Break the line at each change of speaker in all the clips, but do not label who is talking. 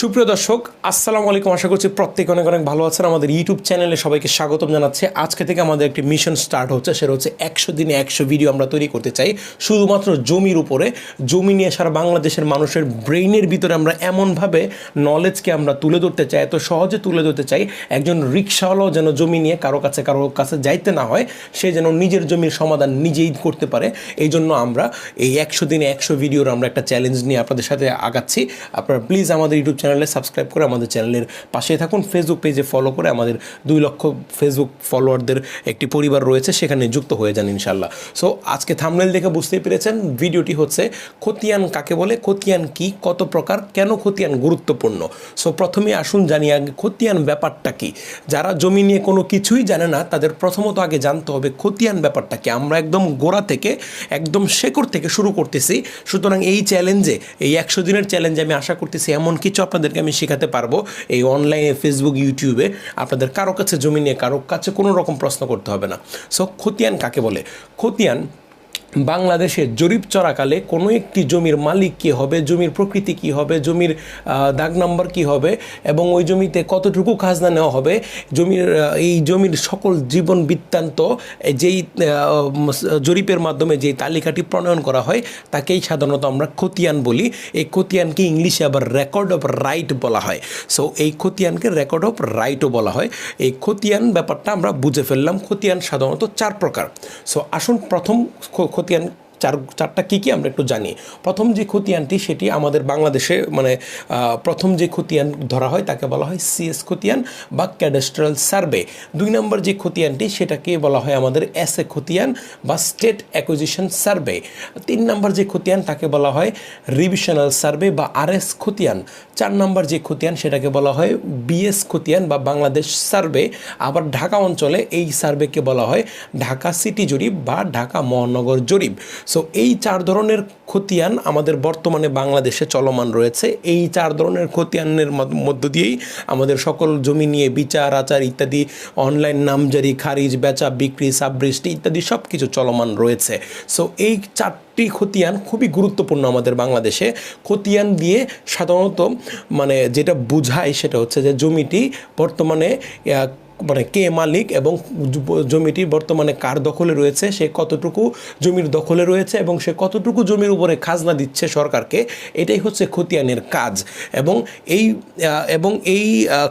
সুপ্রিয় দর্শক, আসসালামু আলাইকুম। আশা করছি প্রত্যেকে অনেক অনেক ভালো আছেন। আমাদের ইউটিউব চ্যানেলে সবাইকে স্বাগতম জানাচ্ছে। আজকে থেকে আমাদের একটি মিশন স্টার্ট হচ্ছে, সেটা হচ্ছে একশো দিনে একশো ভিডিও আমরা তৈরি করতে চাই। শুধুমাত্র জমির উপরে, জমি নিয়ে সারা বাংলাদেশের মানুষের ব্রেইনের ভিতরে আমরা এমনভাবে নলেজকে আমরা তুলে ধরতে চাই, এত সহজে তুলে ধরতে চাই, একজন রিক্সাওয়ালাও যেন জমি নিয়ে কারও কাছে কারও কাছে যাইতে না হয়, সে যেন নিজের জমির সমাধান নিজেই করতে পারে। এই জন্য আমরা এই একশো দিনে একশো ভিডিওর আমরা একটা চ্যালেঞ্জ নিয়ে আপনাদের সাথে আগাচ্ছি। আপনারা প্লিজ আমাদের ইউটিউব চ্যানেলে সাবস্ক্রাইব করে আমাদের চ্যানেলের পাশে থাকুন। ফেসবুক পেজে ফলো করে আমাদের দুই লক্ষ ফেসবুক ফলোয়ারদের একটি পরিবার রয়েছে, সেখানে যুক্ত হয়ে যান ইনশাল্লাহ সো আজকে থামনেল দেখে বুঝতেই পেরেছেন, ভিডিওটি হচ্ছে খতিয়ান কাকে বলে, খতিয়ান কি, কত প্রকার, কেন খতিয়ান গুরুত্বপূর্ণ? সো প্রথমে আসুন জানি আগে খতিয়ান ব্যাপারটা কি। যারা জমি নিয়ে কোনো কিছুই জানে না, তাদের প্রথমত আগে জানতে হবে খতিয়ান ব্যাপারটা কি। আমরা একদম গোড়া থেকে, একদম শেকড় থেকে শুরু করতেছি। সুতরাং এই চ্যালেঞ্জে এই একশো দিনের চ্যালেঞ্জে আমি আশা করতেছি এমন কিছু আপনাদেরকে আমি শেখাতে পারব এই অনলাইনে ফেসবুক ইউটিউবে আপনাদের কারও কাছে জমি নিয়ে, কারও কাছে কোনো রকম প্রশ্ন করতে হবে না। সো খতিয়ান কাকে বলে? খতিয়ান বাংলাদেশে জরিপ চলাকালে কোনো একটি জমির মালিক কী হবে, জমির প্রকৃতি কী হবে, জমির দাগ নাম্বার কী হবে এবং ওই জমিতে কতটুকু খাজনা নেওয়া হবে, জমির এই জমির সকল জীবন বৃত্তান্ত, যেই জরিপের মাধ্যমে যেই তালিকাটি প্রণয়ন করা হয়, তাকেই সাধারণত আমরা খতিয়ান বলি। এই খতিয়ানকে ইংলিশে আবার রেকর্ড অফ রাইট বলা হয়। সো, এই খতিয়ানকে রেকর্ড অফ রাইটও বলা হয়। এই খতিয়ান ব্যাপারটা আমরা বুঝে ফেললাম। খতিয়ান সাধারণত চার প্রকার। সো, আসুন প্রথম খ- খতিয়ান চার, চারটা কী কী আমরা একটু জানি। প্রথম যে খতিয়ানটি, সেটি আমাদের বাংলাদেশে মানে প্রথম যে খতিয়ান ধরা হয়, তাকে বলা হয় সিএস খতিয়ান বা ক্যাডাস্ট্রাল সার্ভে। দুই নম্বর যে খতিয়ানটি, সেটাকে বলা হয় আমাদের এস এ খতিয়ান বা স্টেট অ্যাকুইজিশন সার্ভে। তিন নম্বর যে খতিয়ান, তাকে বলা হয় রিভিশনাল সার্ভে বা আরএস খতিয়ান। চার নম্বর যে খতিয়ান, সেটাকে বলা হয় বিএস খতিয়ান বা বাংলাদেশ সার্ভে। আবার ঢাকা অঞ্চলে এই সার্ভেকে বলা হয় ঢাকা সিটি জরিপ বা ঢাকা মহানগর জরিপ। সো এই চার ধরনের খতিয়ান আমাদের বর্তমানে বাংলাদেশে চলমান রয়েছে। এই চার ধরনের খতিয়ানের মধ্য- দিয়েই আমাদের সকল জমি নিয়ে বিচার, আচার ইত্যাদি, অনলাইন নামজারি, খারিজ, বেচা, বিক্রি সাববৃষ্টি ইত্যাদি সব কিছু চলমান রয়েছে। সো এই চারটি খতিয়ান খুবই গুরুত্বপূর্ণ আমাদের বাংলাদেশে। খতিয়ান দিয়ে সাধারণত মানে যেটা বোঝায় সেটা হচ্ছে যে জমিটি বর্তমানে মানে কে মালিক এবং জমিটি বর্তমানে কার দখলে রয়েছে, সে কতটুকু জমির দখলে রয়েছে এবং সে কতটুকু জমির উপরে খাজনা দিচ্ছে সরকারকে, এটাই হচ্ছে খতিয়ানের কাজ। এবং এই এবং এই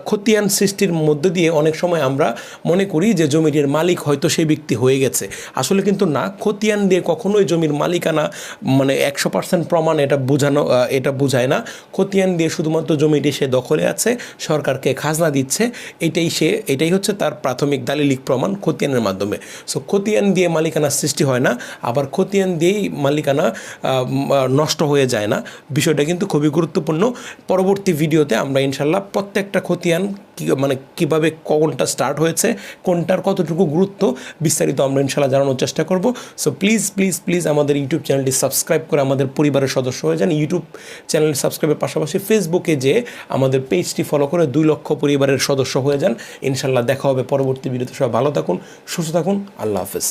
খতিয়ান সৃষ্টির মধ্যে দিয়ে অনেক সময় আমরা মনে করি যে জমিটির মালিক হয়তো সেই ব্যক্তি হয়ে গেছে। আসলে কিন্তু না, খতিয়ান দিয়ে কখনোই জমির মালিকানা মানে একশো পার্সেন্ট প্রমাণ এটা বোঝানো এটা বোঝায় না। খতিয়ান দিয়ে শুধুমাত্র জমিটি সে দখলে আছে, সরকারকে খাজনা দিচ্ছে, এটাই সে, এটাই হচ্ছে তার প্রাথমিক দালিলিক প্রমাণ খতিয়ানের মাধ্যমে। সো খতিয়ান দিয়ে মালিকানা সৃষ্টি হয় না, আবার খতিয়ান দিয়েই মালিকানা নষ্ট হয়ে যায় না। বিষয়টা কিন্তু খুবই গুরুত্বপূর্ণ। পরবর্তী ভিডিওতে আমরা ইনশাল্লাহ প্রত্যেকটা খতিয়ান মানে কীভাবে কোনটা স্টার্ট হয়েছে, কোনটার কতটুকু গুরুত্ব, বিস্তারিত আমরা ইনশাল্লাহ জানানোর চেষ্টা করব। সো প্লিজ প্লিজ প্লিজ আমাদের ইউটিউব চ্যানেলটি সাবস্ক্রাইব করে আমাদের পরিবারের সদস্য হয়ে যান। ইউটিউব চ্যানেল সাবস্ক্রাইবের পাশাপাশি ফেসবুকে যে আমাদের পেজটি ফলো করে দুই লক্ষ পরিবারের সদস্য হয়ে যান। ইনশাল্লাহ দেখা হবে পরবর্তী ভিডিওতে। সবাই ভালো থাকুন সুস্থ থাকুন আল্লাহ হাফেজ।